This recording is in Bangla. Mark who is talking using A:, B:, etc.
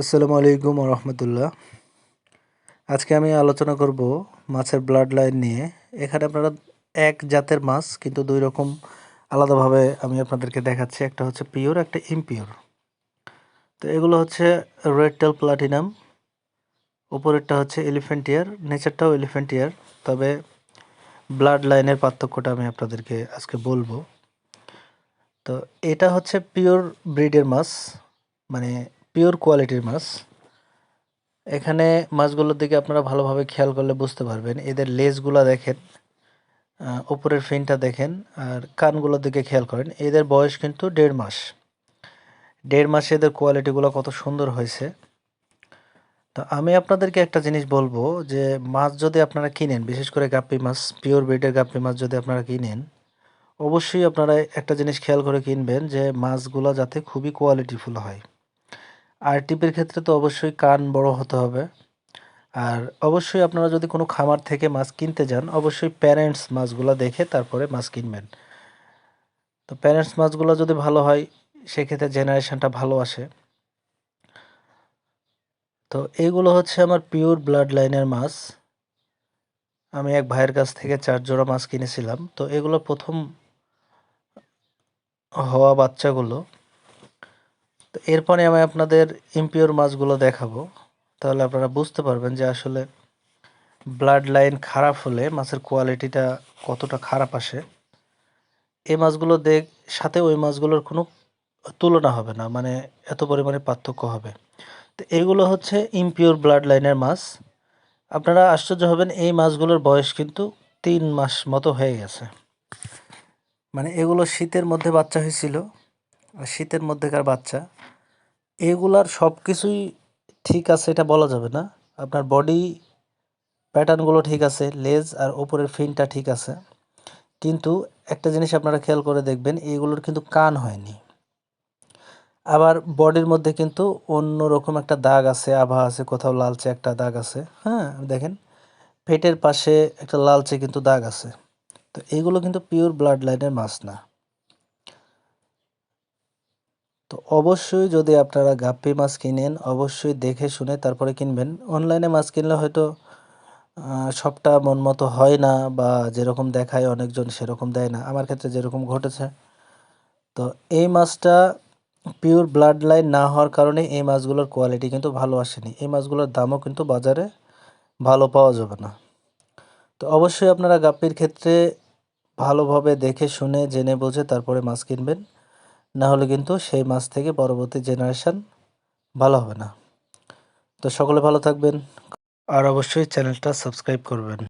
A: আসসালামু আলাইকুম রহমতুল্লাহ আজকে আমি আলোচনা করব মাছের ব্লাড লাইন নিয়ে। এখানে আপনারা এক জাতের মাছ, কিন্তু দুই রকম আলাদাভাবে আমি আপনাদেরকে দেখাচ্ছি। একটা হচ্ছে পিওর একটা ইমপিওর তো এগুলো হচ্ছে রেড টেল প্লাটিনাম উপরেরটা হচ্ছে এলিফেন্টিয়ার নেচারটাও এলিফেন্টিয়ার তবে ব্লাড লাইনের পার্থক্যটা আমি আপনাদেরকে আজকে বলব। তো এটা হচ্ছে পিওর ব্রিডের মাছ মানে পিওর কোয়ালিটির মাছ। এখানে মাছগুলোর দিকে আপনারা ভালোভাবে খেয়াল করলে বুঝতে পারবেন। এদের লেজগুলো দেখেন উপরের ফিনটা দেখেন আর কানগুলোর দিকে খেয়াল করেন। এদের বয়স কিন্তু দেড় মাস। দেড় মাসে এদের কোয়ালিটিগুলো কত সুন্দর হয়েছে। তো আমি আপনাদেরকে একটা জিনিস বলব যে, মাছ যদি আপনারা কিনেন, বিশেষ করে গাপ্পি মাছ, পিওর ব্রিডের গাপ্পি মাছ যদি আপনারা কিনেন, অবশ্যই আপনারা একটা জিনিস খেয়াল করে কিনবেন যে, মাছগুলো যাতে খুবই কোয়ালিটিফুল হয়। আর টিপের ক্ষেত্রে তো অবশ্যই কান বড় হতে হবে। আর অবশ্যই আপনারা যদি কোনো খামার থেকে মাছ কিনতে যান, অবশ্যই প্যারেন্টস মাছগুলো দেখে তারপরে মাছ কিনবেন। তো প্যারেন্টস মাছগুলো যদি ভালো হয়, সেক্ষেত্রে জেনারেশনটা ভালো আসে। তো এইগুলো হচ্ছে আমার পিওর ব্লাড লাইনের মাছ। আমি এক ভাইয়ের কাছ থেকে চার জোড়া মাছ কিনেছিলাম। তো এগুলো প্রথম হওয়া বাচ্চাগুলো তো এরপরে আমি আপনাদের ইম্পিওর মাছগুলো দেখাবো। তাহলে আপনারা বুঝতে পারবেন যে আসলে ব্লাড লাইন খারাপ হলে মাছের কোয়ালিটিটা কতটা খারাপ আসে। এই মাছগুলো দেখ, সাথে ওই মাছগুলোর কোনো তুলনা হবে না মানে এত পরিমাণে পার্থক্য হবে। তো এইগুলো হচ্ছে ইম্পিওর ব্লাড লাইনের মাছ। আপনারা আশ্চর্য হবেন, এই মাছগুলোর বয়স কিন্তু তিন মাস মতো হয়ে গেছে। মানে এগুলো শীতের মধ্যে বাচ্চা হয়েছিল শীতের মধ্যেকার বাচ্চা, এগুলার সব কিছুই ঠিক আছে, এটা বলা যাবে না। আপনার বডি প্যাটার্নগুলো ঠিক আছে, লেজ আর ওপরের ফিনটা ঠিক আছে। কিন্তু একটা জিনিস আপনারা খেয়াল করে দেখবেন, এগুলোর কিন্তু কান হয়নি। আবার বডির মধ্যে কিন্তু অন্য রকম একটা দাগ আছে, আভা আছে, কোথাও লালচে একটা দাগ আছে হ্যাঁ দেখেন। পেটের পাশে একটা লালচে কিন্তু দাগ আছে। তো এইগুলো কিন্তু পিওর ব্লাড লাইনের মাছ না। তো অবশ্যই যদি আপনারা গাপ্পি মাছ কিনেন, অবশ্যই দেখে শুনে তারপরে কিনবেন। অনলাইনে মাছ কিনলে হয়তো সবটা মন মতো হয় না বা যেরকম দেখায় অনেকজন সেরকম দেয় না। আমার ক্ষেত্রে যেরকম ঘটেছে, তো এই মাছটা পিওর ব্লাড লাইন না হওয়ার কারণে এই মাছগুলোর কোয়ালিটি কিন্তু ভালো আসেনি। এই মাছগুলোর দামও কিন্তু বাজারে ভালো পাওয়া যাবে না। তো অবশ্যই আপনারা গাপ্পির ক্ষেত্রে ভালোভাবে দেখে শুনে, জেনে বুঝে তারপরে মাছ কিনবেন। না হলে কিন্তু সেই মাছ থেকে পরবর্তী জেনারেশান ভালো হবে না। তো সকলে ভালো থাকবেন আর অবশ্যই চ্যানেলটা সাবস্ক্রাইব করবেন।